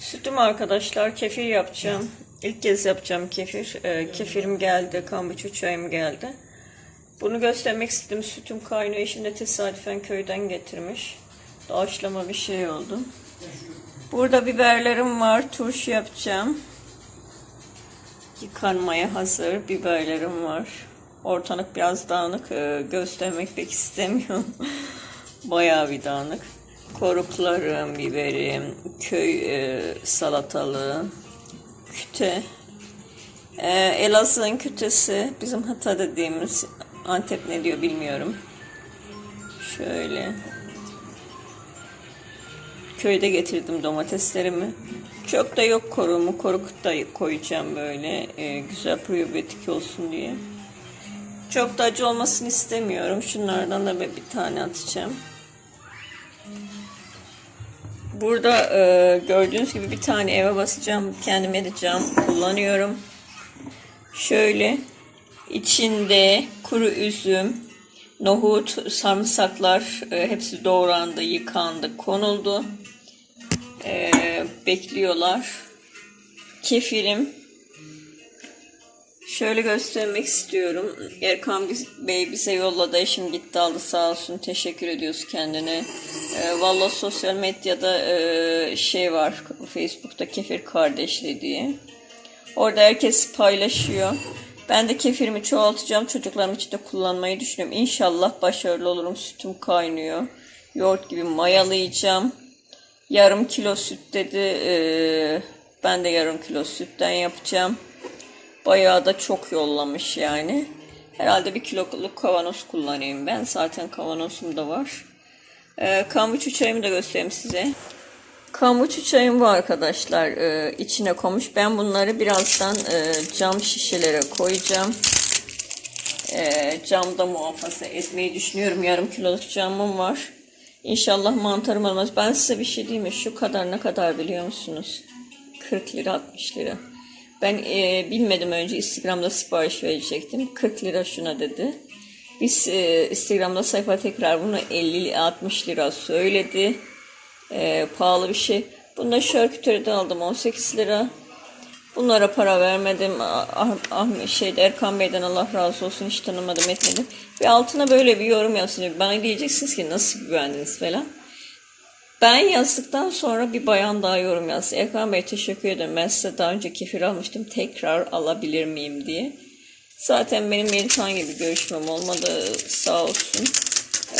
Sütüm arkadaşlar kefir yapacağım. İlk kez yapacağım kefir. Ee, kefirim geldi, kambuçu çayım geldi. Bunu göstermek istedim. Sütüm kaynıyor. Eşim de tesadüfen köyden getirmiş. Doğaçlama bir şey oldu. Burada biberlerim var. Turşu yapacağım. Yıkanmaya hazır biberlerim var. Ortalık biraz dağınık. Ee, göstermek pek istemiyorum. Bayağı bir dağınık. Koruklarım, biberim, köy e, salatalığı, küte. Ee, Elazığ'ın kütesi, bizim Hata dediğimiz Antep ne diyor bilmiyorum. Şöyle. Köyde getirdim domateslerimi. Çok da yok korumu. Korukut da koyacağım böyle. e, güzel probiyotik olsun diye. Çok da acı olmasını istemiyorum. Şunlardan da bir tane atacağım. Burada e, gördüğünüz gibi bir tane eve basacağım. Kendime de cam kullanıyorum. Şöyle içinde kuru üzüm, nohut, sarımsaklar e, hepsi doğrandı, yıkandı, konuldu. E, bekliyorlar. Kefirim. Şöyle göstermek istiyorum. Erkan Bey bize yolladı. Eşim gitti aldı sağ olsun. Teşekkür ediyoruz kendine. E, Valla sosyal medyada e, şey var. Facebook'ta Kefir Kardeşliği diye. Orada herkes paylaşıyor. Ben de kefirimi çoğaltacağım. Çocuklarım için de kullanmayı düşünüyorum. İnşallah başarılı olurum. Sütüm kaynıyor. Yoğurt gibi mayalayacağım. Yarım kilo süt dedi. Ee, ben de yarım kilo sütten yapacağım. Bayağı da çok yollamış yani. Herhalde bir kiloluk kavanoz kullanayım ben. Zaten kavanozum da var. Ee, kambuçu çayımı da göstereyim size. Kambuçu çayım bu arkadaşlar e, içine koymuş. Ben bunları birazdan e, cam şişelere koyacağım. E, camda muhafaza etmeyi düşünüyorum. Yarım kiloluk camım var. İnşallah mantarım olmaz. Ben size bir şey diyeyim mi? Şu kadar ne kadar biliyor musunuz? 40 lira 60 lira. Ben e, bilmedim önce Instagram'da sipariş verecektim. 40 lira şuna dedi. Biz e, Instagram'da sayfa tekrar bunu 50-60 lira söyledi. E, pahalı bir şey. Bunu da şarküteriden aldım 18 lira. Bunlara para vermedim. Ah, ah, şeyde Erkan Bey'den Allah razı olsun hiç tanımadım etmedim. Ve altına böyle bir yorum yazsın. Bana diyeceksiniz ki nasıl güvendiniz falan. Ben yazdıktan sonra bir bayan daha yorum yazdı. Erkan Bey teşekkür ederim. Ben size daha önce kefir almıştım. Tekrar alabilir miyim diye. Zaten benim Melihhan gibi görüşmem olmadı. Sağ olsun.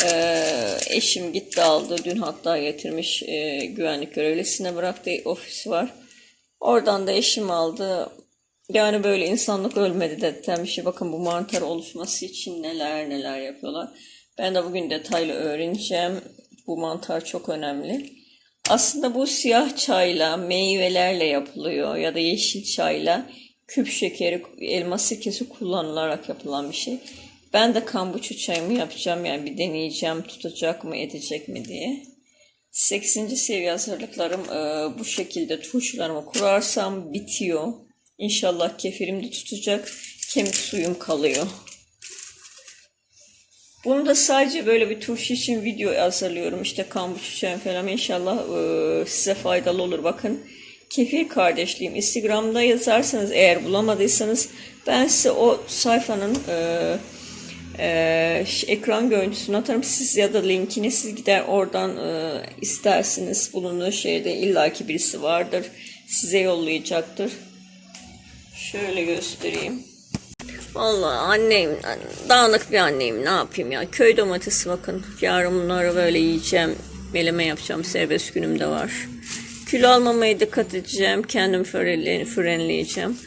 Ee, eşim gitti aldı. Dün hatta getirmiş e, güvenlik görevlisine bıraktı. Ofisi var. Oradan da eşim aldı. Yani böyle insanlık ölmedi de demişti. Bakın bu mantar oluşması için neler neler yapıyorlar. Ben de bugün detaylı öğreneceğim. Bu mantar çok önemli. Aslında bu siyah çayla, meyvelerle yapılıyor ya da yeşil çayla küp şekeri, elma sirkesi kullanılarak yapılan bir şey. Ben de kambuçu çayımı yapacağım yani bir deneyeceğim tutacak mı edecek mi diye. 8. seviye hazırlıklarım e, bu şekilde turşularımı kurarsam bitiyor. İnşallah kefirim de tutacak. Kemik suyum kalıyor. Bunu da sadece böyle bir turşu için video hazırlıyorum. İşte kambuçu çayım falan inşallah e, size faydalı olur. Bakın kefir kardeşliğim Instagram'da yazarsanız eğer bulamadıysanız ben size o sayfanın e, e, ekran görüntüsünü atarım. Siz ya da linkini siz gider oradan e, istersiniz. Bulunduğu şehirde illaki birisi vardır. Size yollayacaktır. Şöyle göstereyim. Vallahi annem dağınık bir anneyim ne yapayım ya. Köy domatesi bakın. Yarın bunları böyle yiyeceğim. Meleme yapacağım. Serbest günüm de var. Kilo almamaya dikkat edeceğim. Kendim frenle- frenleyeceğim.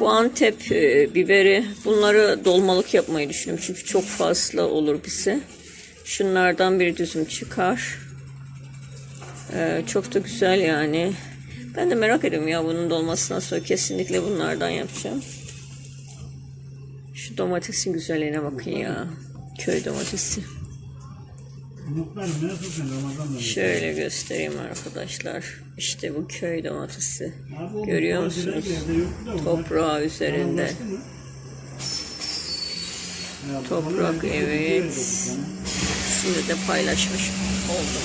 Bu Antep e, biberi bunları dolmalık yapmayı düşünüyorum. Çünkü çok fazla olur bize. Şunlardan bir düzüm çıkar. Ee, çok da güzel yani. Ben de merak ediyorum ya bunun dolmasından sonra kesinlikle bunlardan yapacağım. Şu domatesin güzelliğine bakın ya. Köy domatesi. Şöyle göstereyim arkadaşlar. İşte bu köy domatesi. Görüyor musunuz? Toprağı üzerinde. Toprak evet. Sizinle de paylaşmış oldum.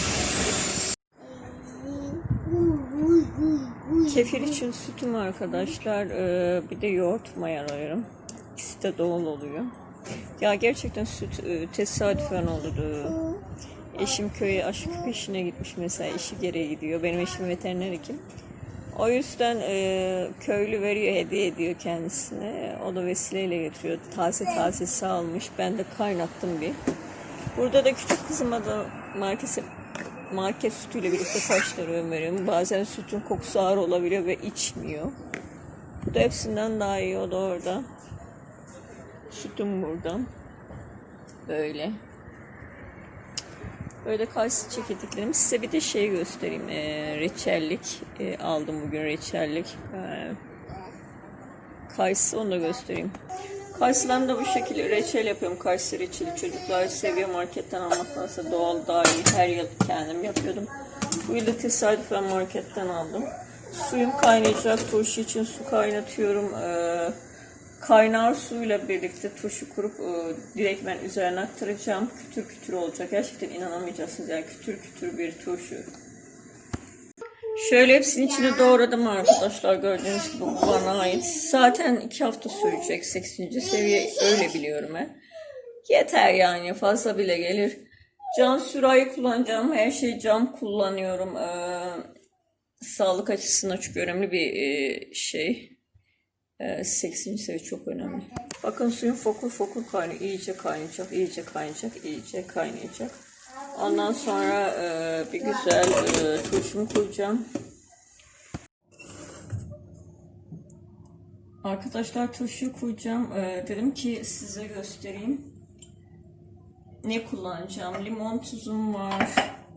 Kefir için sütüm arkadaşlar. Ee, bir de yoğurt mayalarım. İkisi de doğal oluyor. Ya gerçekten süt e, tesadüfen oldu. Eşim köye aşık peşine gitmiş mesela işi gereği gidiyor. Benim eşim veteriner hekim. O yüzden e, köylü veriyor, hediye ediyor kendisine. O da vesileyle getiriyor. Taze taze sağılmış. Ben de kaynattım bir. Burada da küçük kızıma da market, market sütüyle birlikte kaşları veriyorum. Bazen sütün kokusu ağır olabiliyor ve içmiyor. Bu da hepsinden daha iyi. O da orada. Sütüm buradan. Böyle. Böyle kayısı çekirdeklerimi size bir de şey göstereyim. Ee, reçellik Ee, aldım bugün reçellik. Ee, kayısı onu da göstereyim. Kayısılarımı da bu şekilde reçel yapıyorum. Kayısı reçeli çocuklar seviyor marketten almaktansa doğal daha iyi. Her yıl kendim yapıyordum. Bu yıl da tesadüfen marketten aldım. Suyum kaynayacak. Turşu için su kaynatıyorum. Ee, kaynar suyla birlikte turşu kurup e, direkt ben üzerine aktaracağım. Kütür kütür olacak. Gerçekten inanamayacaksınız. Yani kütür kütür bir turşu. Şöyle hepsinin içine doğradım arkadaşlar. Gördüğünüz gibi bu bana ait. Zaten iki hafta sürecek 8. seviye. Öyle biliyorum ben. Yeter yani. Fazla bile gelir. Cam sürahi kullanacağım. Her şey cam kullanıyorum. Ee, sağlık açısından çok önemli bir e, şey. Ee, 8. seviye çok önemli. Bakın suyun fokur fokur kaynıyor. İyice kaynayacak, iyice kaynayacak, iyice kaynayacak. Ondan sonra e, bir güzel e, turşumu koyacağım. Arkadaşlar turşuyu koyacağım. E, dedim ki size göstereyim. Ne kullanacağım? Limon tuzum var.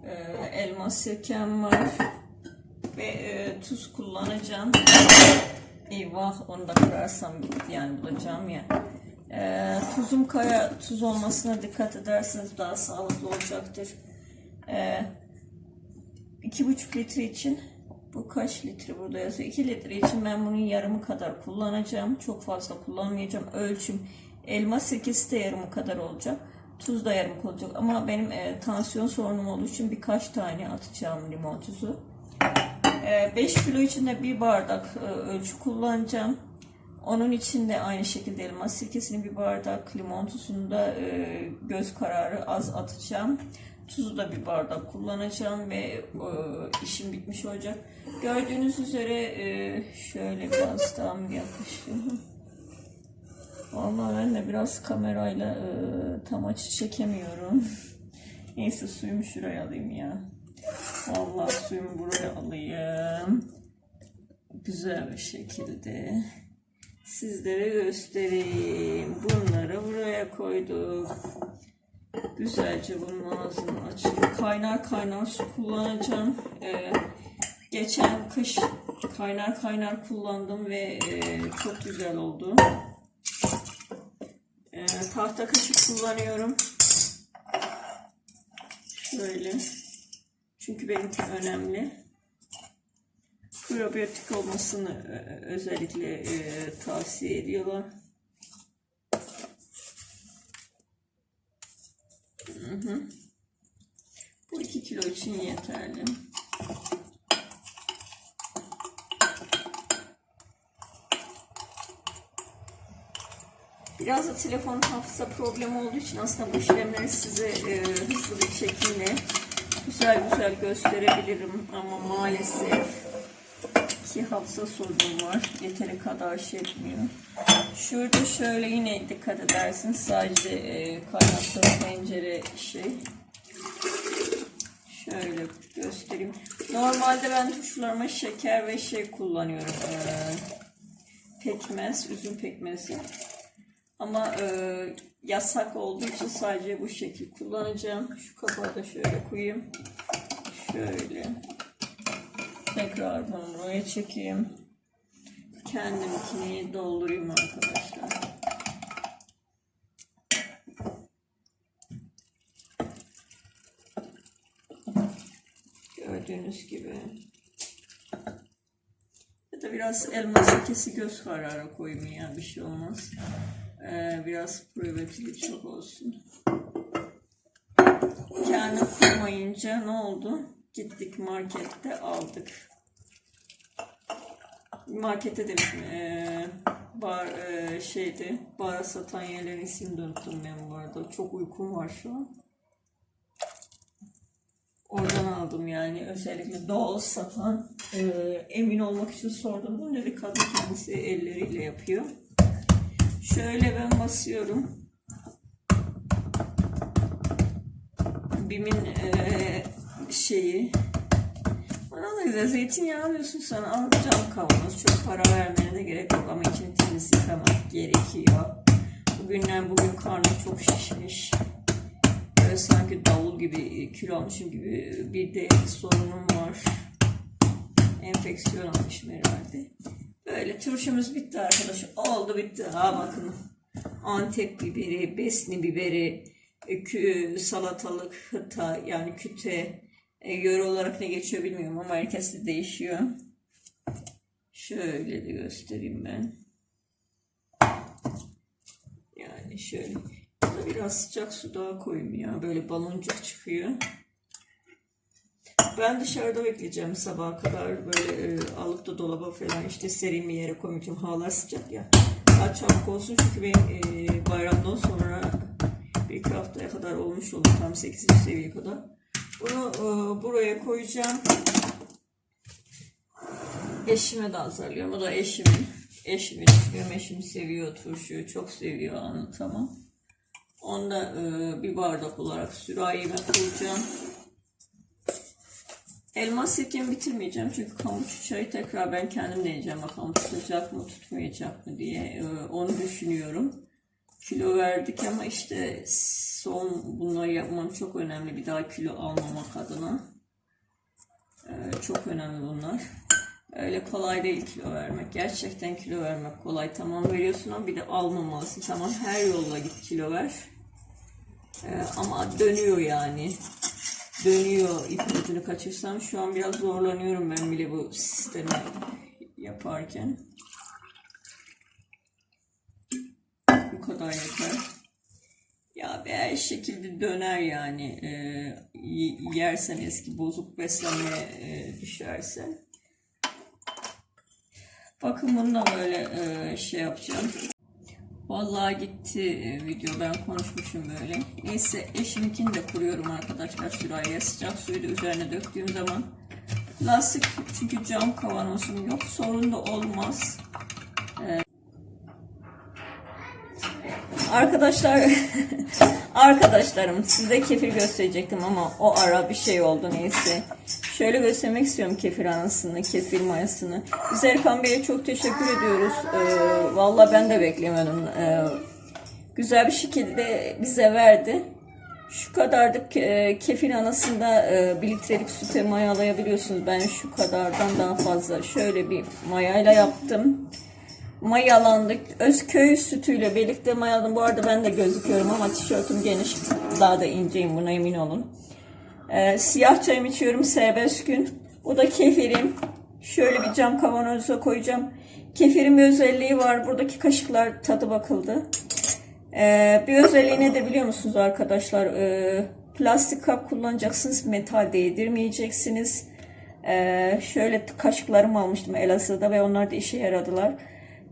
E, elma sirkem var. Ve e, tuz kullanacağım. Eyvah onu da kırarsam gitti yani bulacağım ya. Ee, tuzum kaya tuz olmasına dikkat ederseniz daha sağlıklı olacaktır. Ee, iki buçuk litre için bu kaç litre burada yazıyor? 2 litre için ben bunun yarımı kadar kullanacağım. Çok fazla kullanmayacağım. Ölçüm elma sirkesi de yarımı kadar olacak. Tuz da yarım olacak. Ama benim e, tansiyon sorunum olduğu için birkaç tane atacağım limon tuzu. 5 kilo içinde bir bardak e, ölçü kullanacağım. Onun içinde aynı şekilde elma sirkesini bir bardak, limon tuzunu da e, göz kararı az atacağım. Tuzu da bir bardak kullanacağım ve e, işim bitmiş olacak. Gördüğünüz üzere e, şöyle biraz daha mı yakıştı? Vallahi ben de biraz kamerayla e, tam açı çekemiyorum. Neyse suyumu şuraya alayım ya. Vallahi suyumu buraya alayım. Güzel bir şekilde sizlere göstereyim. Bunları buraya koyduk. Güzelce bunun ağzını açayım. Kaynar kaynar su kullanacağım. Ee, geçen kış kaynar kaynar kullandım ve e, çok güzel oldu. Ee, tahta kaşık kullanıyorum. Şöyle. Çünkü benimki önemli. Probiyotik olmasını e, özellikle e, tavsiye ediyorlar. Hı hı. Bu 2 kilo için yeterli. Biraz da telefon hafıza problemi olduğu için aslında bu işlemleri size e, hızlı bir şekilde güzel güzel gösterebilirim ama maalesef ki hafıza sorunum var. Yeteri kadar şey etmiyor. Şurada şöyle yine dikkat edersiniz. Sadece e, kaynattığım tencere şey. Şöyle göstereyim. Normalde ben tuşlarıma şeker ve şey kullanıyorum. E, pekmez, üzüm pekmezi. Ama e, yasak olduğu için sadece bu şekil kullanacağım. Şu kapağı da şöyle koyayım. Şöyle. Tekrar bunu buraya çekeyim. Kendimkini doldurayım arkadaşlar. Gördüğünüz gibi. Ya da biraz elma sirkesi göz kararı koyayım ya bir şey olmaz. Ee, biraz probiyotik çok olsun. Kendim kurmayınca ne oldu? Gittik markette aldık. markette de bizim eee, bar eee, şeydi bara satan yerlerin ismini de unuttum ben bu arada. Çok uykum var şu an. Oradan aldım yani özellikle doğal satan eee, emin olmak için sordum. Bu dedi kadın kendisi elleriyle yapıyor. Şöyle ben basıyorum. Bim'in eee, şeyi bana da zeytinyağı alıyorsun sana alacağım kavanoz çok para vermene de gerek yok ama içini temiz yıkamak gerekiyor. Bugünden bugün karnım çok şişmiş. Böyle sanki davul gibi kilo almışım gibi bir de sorunum var. Enfeksiyon almışım herhalde. Böyle turşumuz bitti arkadaş. Oldu bitti. Ha bakın. Antep biberi, besni biberi, e, kü- salatalık, hıta yani küte, e, yöre olarak ne geçiyor bilmiyorum ama herkes de değişiyor. Şöyle de göstereyim ben. Yani şöyle. Biraz sıcak su daha koyayım ya. Böyle baloncuk çıkıyor. Ben dışarıda bekleyeceğim sabaha kadar. Böyle e, alıp da dolaba falan işte serin bir yere koymayacağım. Havalar sıcak ya. Daha çabuk olsun çünkü benim e, bayramdan sonra bir iki haftaya kadar olmuş olur. Tam 8. seviye kadar. Bunu e, buraya koyacağım. Eşime de hazırlıyorum. O da eşimin. Eşimi düşünüyorum. Eşim seviyor turşuyu. Çok seviyor anlatamam. Onda e, bir bardak olarak sürahime koyacağım. Elma sirkemi bitirmeyeceğim çünkü kamuç çayı tekrar ben kendim deneyeceğim bakalım tutacak mı tutmayacak mı diye Ee, onu düşünüyorum. Kilo verdik ama işte son bunları yapmam çok önemli bir daha kilo almamak adına. Ee, çok önemli bunlar. Öyle kolay değil kilo vermek. Gerçekten kilo vermek kolay. Tamam veriyorsun ama bir de almamalısın. Tamam her yolla git kilo ver. Ee, ama dönüyor yani dönüyor ipin ucunu kaçırsam şu an biraz zorlanıyorum ben bile bu sistemi yaparken. Bu kadar yeter. Ya her şekilde döner yani e, yersen eski bozuk beslenmeye e, düşerse. Bakın bunu da böyle e, şey yapacağım. Vallahi gitti e, video ben konuşmuşum böyle. Neyse eşiminkini de kuruyorum arkadaşlar sürahiye sıcak suyu da üzerine döktüğüm zaman. Lastik çünkü cam kavanozum yok sorun da olmaz. Ee, Arkadaşlar arkadaşlarım size kefir gösterecektim ama o ara bir şey oldu neyse. Şöyle göstermek istiyorum kefir anasını, kefir mayasını. Biz Erkan Bey'e çok teşekkür ediyoruz. Ee, Valla ben de beklemedim. Ee, güzel bir şekilde bize verdi. Şu kadarlık e, kefir anasında e, bir litrelik süte mayalayabiliyorsunuz. Ben şu kadardan daha fazla şöyle bir mayayla yaptım mayalandık. Özköy sütüyle birlikte mayaladım. Bu arada ben de gözüküyorum ama tişörtüm geniş. Daha da inceyim buna emin olun. Ee, siyah çayımı içiyorum serbest gün. Bu da kefirim. Şöyle bir cam kavanoza koyacağım. Kefirin bir özelliği var. Buradaki kaşıklar tadı bakıldı. Ee, bir özelliği ne de biliyor musunuz arkadaşlar? Ee, plastik kap kullanacaksınız. Metal değdirmeyeceksiniz. Ee, şöyle kaşıklarımı almıştım Elazığ'da ve onlar da işe yaradılar.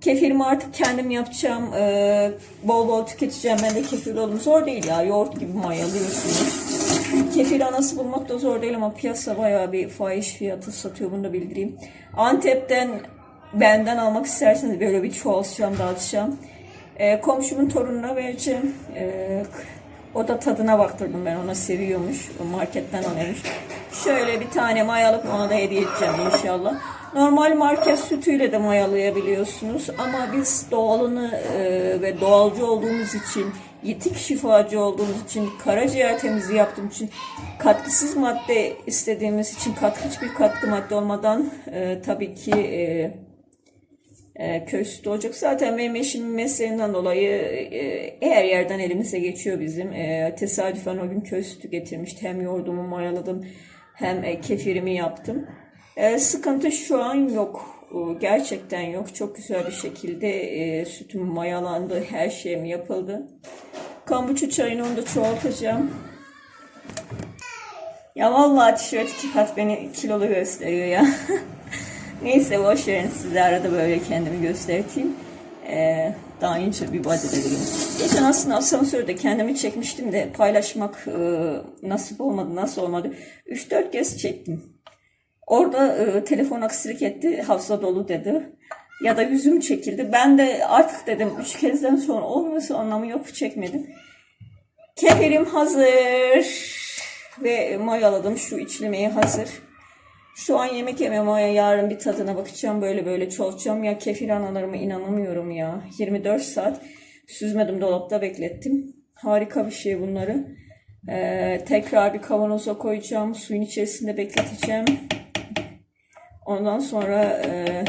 Kefirimi artık kendim yapacağım. Ee, bol bol tüketeceğim. Ben de kefir oldum. Zor değil ya. Yoğurt gibi mayalıyorsunuz. Kefir anası bulmak da zor değil ama piyasa bayağı bir fahiş fiyatı satıyor. Bunu da bildireyim. Antep'ten benden almak isterseniz böyle bir çoğaltacağım, dağıtacağım. Ee, komşumun torununa vereceğim. Ee, o da tadına baktırdım ben ona seviyormuş. Marketten alıyormuş. Şöyle bir tane mayalıp ona da hediye edeceğim inşallah. Normal market sütüyle de mayalayabiliyorsunuz ama biz doğalını e, ve doğalcı olduğumuz için, yitik şifacı olduğumuz için, karaciğer temizliği yaptığım için, katkısız madde istediğimiz için, katkı hiçbir katkı madde olmadan e, tabii ki e, e, köy sütü olacak. Zaten benim eşimin mesleğinden dolayı e, her yerden elimize geçiyor bizim. E, tesadüfen o gün köy sütü getirmişti. Hem yoğurdumu mayaladım hem e, kefirimi yaptım. E, sıkıntı şu an yok. E, Gerçekten yok. Çok güzel bir şekilde e, sütüm mayalandı. Her şeyim yapıldı. Kambuçu çayını onu da çoğaltacağım. Ya vallahi tişört iki kat beni kilolu gösteriyor ya. Neyse boş verin size arada böyle kendimi göstereyim. Ee, daha önce bir body dedim. Geçen aslında asansörde kendimi çekmiştim de paylaşmak e, nasip olmadı, nasıl olmadı. 3-4 kez çektim. Orada e, telefon aksilik etti, hafıza dolu dedi. Ya da yüzüm çekildi. Ben de artık dedim 3 kezden sonra olmuyorsa anlamı yok çekmedim. Kefirim hazır. Ve mayaladım. Şu içlemeyi hazır. Şu an yemek yemem ama yarın bir tadına bakacağım. Böyle böyle çoğaltacağım. Ya kefir analarıma inanamıyorum ya. 24 saat süzmedim dolapta beklettim. Harika bir şey bunları. Ee, tekrar bir kavanoza koyacağım. Suyun içerisinde bekleteceğim. Ondan sonra e,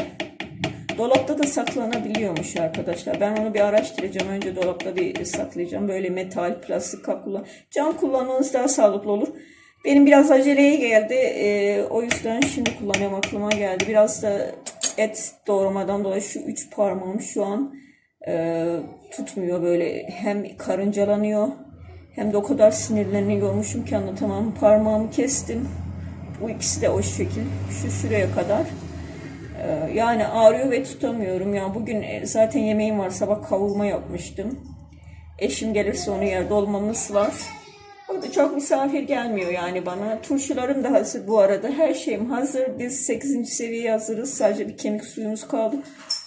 dolapta da saklanabiliyormuş arkadaşlar. Ben onu bir araştıracağım. Önce dolapta bir saklayacağım. Böyle metal, plastik kap. Cam kullanmanız daha sağlıklı olur. Benim biraz aceleye geldi. E, o yüzden şimdi kullanıyorum aklıma geldi. Biraz da et doğramadan dolayı şu üç parmağım şu an e, tutmuyor böyle. Hem karıncalanıyor hem de o kadar sinirleniyormuşum ki anlatamam. Parmağımı kestim. Bu ikisi de o şekil. Şu şuraya kadar. Ee, Yani ağrıyor ve tutamıyorum. Ya bugün e, zaten yemeğim var. Sabah kavurma yapmıştım. Eşim gelirse onu yer. Dolmamız var. Orada çok misafir gelmiyor yani bana. Turşularım da hazır bu arada. Her şeyim hazır. Biz 8. seviyeye hazırız. Sadece bir kemik suyumuz kaldı.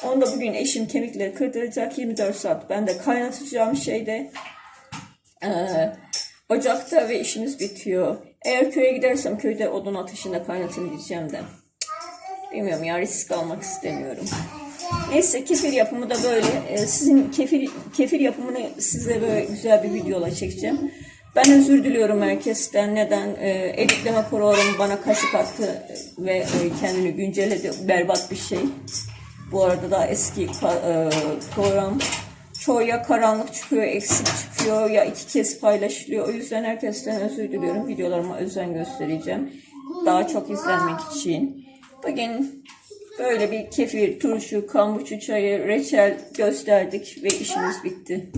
Onu da bugün eşim kemikleri kırdıracak. 24 saat ben de kaynatacağım şeyde. Ee, ocakta ve işimiz bitiyor. Eğer köye gidersem köyde odun ateşinde kaynatın diyeceğim de. Bilmiyorum ya risk almak istemiyorum. Neyse kefir yapımı da böyle. Ee, sizin kefir kefir yapımını size böyle güzel bir videola çekeceğim. Ben özür diliyorum herkesten. Neden? Ee, editleme programı bana kaşık attı ve e, kendini güncelledi. Berbat bir şey. Bu arada da eski e, program çoğu ya karanlık çıkıyor, eksik çıkıyor ya iki kez paylaşılıyor. O yüzden herkesten özür diliyorum. Videolarıma özen göstereceğim. Daha çok izlenmek için. Bugün böyle bir kefir, turşu, kambuçu çayı, reçel gösterdik ve işimiz bitti.